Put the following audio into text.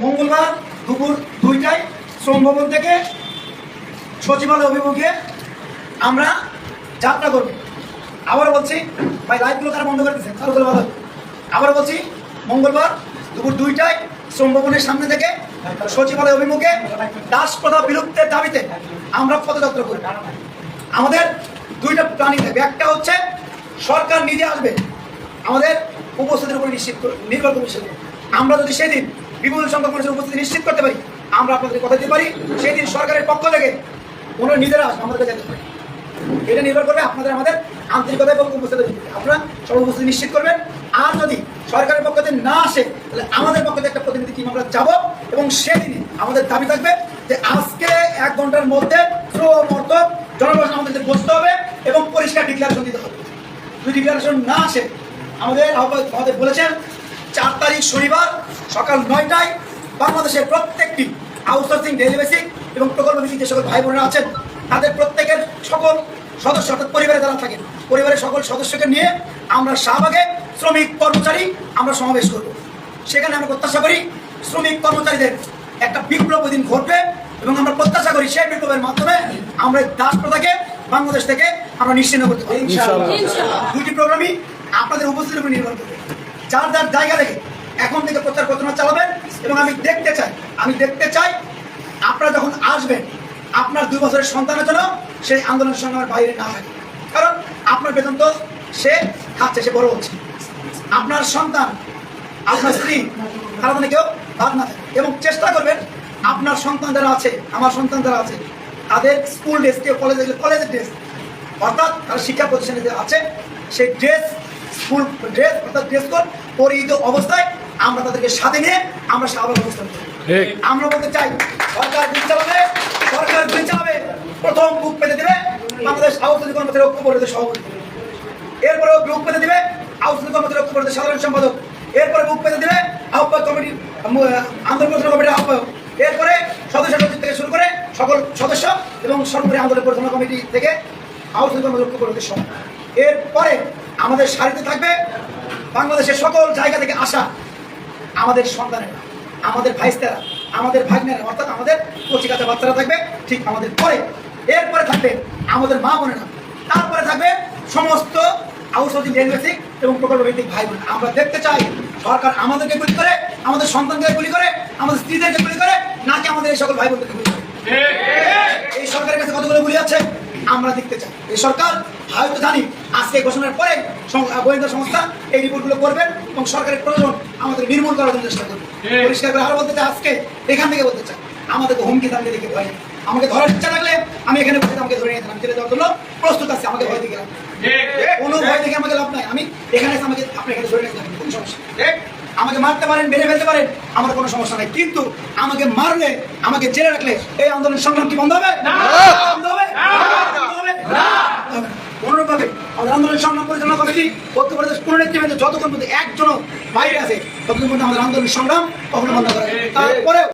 মঙ্গলবার দুপুর দুইটায় শ্রম ভবন থেকে সচিবালয় অভিমুখে আমরা যাত্রা করব। আবার বলছি, ভাই লাইভগুলো তারা বন্ধ করে দিচ্ছে ভালো আবার বলছি, মঙ্গলবার দুপুর দুইটায় শ্রম ভবনের সামনে থেকে সচিবালয় অভিমুখে দাস প্রথা বিলুপ্তের দাবিতে আমরা পদযাত্রা করি। আমাদের দুইটা প্রাণী থাকবে। একটা হচ্ছে, সরকার নিজে আসবে, আমাদের উপস্থিতির উপর নিশ্চিত করে- নির্ভর সেদিন আমরা যদি সেদিন বিপুল সংখ্যক মানুষের উপস্থিতি নিশ্চিত করতে পারি। আমরা আপনাদের কথা দিতে পারি, সেদিন সরকারের পক্ষ থেকে কোনো নিজেরা আমাদেরকে যেতে পারে। এটা নির্ভর করবে আপনাদের আমাদের আন্তরিকতা এবং উপস্থিতি। আপনারা সব উপস্থিতি নিশ্চিত করবেন। আর যদি সরকারের পক্ষ থেকে না আসে, তাহলে আমাদের পক্ষ থেকে একটা প্রতিনিধি টিম আমরা যাব এবং সেদিনই আমাদের দাবি থাকবে যে আজকে এক ঘণ্টার মধ্যে শ্রমর্ত জনগণ আমাদের বসতে হবে এবং পরিষ্কার ডিক্লারেশন দিতে হবে। যদি ডিক্লারেশন না আসে, আমাদের আমাদের বলেছেন চার তারিখ শনিবার সকাল নয়টায় বাংলাদেশের প্রত্যেকটি আউটসোর্সিং ডেলি বেসিক এবং প্রকল্প ভিত্তিক যে সকল ভাই বোনেরা আছেন তাদের প্রত্যেকের সকল সদস্য অর্থাৎ পরিবারে যারা থাকেন পরিবারের সকল সদস্যকে নিয়ে আমরা শাহবাগে শ্রমিক কর্মচারী আমরা সমাবেশ করব। সেখানে আমরা প্রত্যাশা করি শ্রমিক কর্মচারীদের একটা বিপ্লব দিন ঘটবে এবং আমরা প্রত্যাশা করি সেই বিপ্লবের মাধ্যমে আমরা দাস প্রথাকে বাংলাদেশ থেকে আমরা নিশ্চিন্ন করতে পারি। দুটি প্রোগ্রামই আপনাদের উপস্থিতির উপর নির্ভর করবে যার যার জায়গা থেকে এখন থেকে প্রচার প্রচারণা চালাবেন এবং আমি দেখতে চাই, আমি দেখতে চাই আপনারা যখন আসবেন, আপনার দুই বছরের সন্তানের জন্য সেই আন্দোলন সংগ্রামের বাইরে না থাকে কারণ আপনার বেতন তো সে খাচ্ছে, সে বড় হচ্ছে। আপনার সন্তান, আপনার স্ত্রী, তারা যেন কেউ বাদ না থাকে। এবং চেষ্টা করবেন, আপনার সন্তান যারা আছে, আমার সন্তান যারা আছে, তাদের স্কুল ড্রেস, কেউ কলেজে কলেজের ড্রেস অর্থাৎ তারা শিক্ষা প্রতিষ্ঠানে যে আছে, সেই ড্রেস স্কুল ড্রেস অর্থাৎ ড্রেস কোড পরিহিত অবস্থায় আমরা তাদেরকে সাথে নিয়ে আমরা স্বাভাবিক অবস্থান করি। আমরা বলতে চাই সরকার দিন চালাবে সরকার দিন চালাবে প্রথম বুক পেতে দেবে বাংলাদেশ আউটসোর্সিং কর্মচারী ঐক্য পরিষদের সভাপতি। এরপরে বুক পেতে দিবে আউটসোর্সিং কর্মচারী ঐক্য পরিষদের সাধারণ সম্পাদক। এরপরে বুক পেতে দিবে আহ্বায়ক কমিটি আন্দোলন কমিটির আহ্বায়ক। এরপরে সদস্য সচিব থেকে শুরু করে সকল সদস্য এবং সর্বোপরি আন্দোলন পরিচালনা কমিটি থেকে আউটসোর্সিং কর্মচারী ঐক্য পরিষদের সভা এরপরে আমাদের সারিতে থাকবে বাংলাদেশের সকল জায়গা থেকে আসা আমাদের সন্তানেরা আমাদের ভাইস্তারা আমাদের ভাগ্নেরা অর্থাৎ আমাদের কচিকাচা বাচ্চারা থাকবে ঠিক আমাদের পরে। এরপরে থাকবে আমাদের মা বোনেরা। তারপরে থাকবে সমস্ত আউটসোর্সিং ডেলিভারি এবং প্রকল্প ভিত্তিক ভাই বোন আমরা দেখতে চাই সরকার আমাদেরকে গুলি করে আমাদের সন্তানকে গুলি করে আমাদের স্ত্রীদেরকে গুলি করে নাকি আমাদের এই সকল ভাই বোনদেরকে গুলি করে? এই সরকারের কাছে কতগুলো গুলি আছে? আমরা দেখতে চাই। এই সরকার হয়তো জানি আজকে ঘোষণার পরে গোয়েন্দা সংস্থা এই রিপোর্টগুলো করবেন এবং সরকারের প্রয়োজন আমাদের নির্মূল করার জন্য চেষ্টা করবে। পরিষ্কার করে আরও বলতে চাই আজকে এখান থেকে বলতে চাই আমাদেরকে হুমকি দামকে দেখে ভয় আমাকে ধরার ইচ্ছা থাকলে আমি এখানে বসে আমাকে ধরে নিয়ে আমি যাওয়ার জন্য প্রস্তুত আছি আমাকে ভয় লাভ কোনো ভয় দেখে আমাকে লাভ নাই। আমি এখানে আমাকে আপনি এখানে ধরে নিয়ে যাবেন কোনো সমস্যা নেই। আমাকে মারতে পারেন মেরে ফেলতে পারেন আমার কোনো সমস্যা নাই। কিন্তু আমাকে মারলে আমাকে জেলে রাখলে এই আন্দোলন সংগ্রাম কি বন্ধ হবে? বন্ধ না। আমাদের আন্দোলন সংগ্রাম পরিচালনা কমিটি পরিষদ কোন নেতৃবৃন্দ যতক্ষণ পর্যন্ত একজনও বাইরে আছে ততক্ষণ পর্যন্ত আমাদের আন্দোলন সংগ্রাম কখনো বন্ধ করে তারপরেও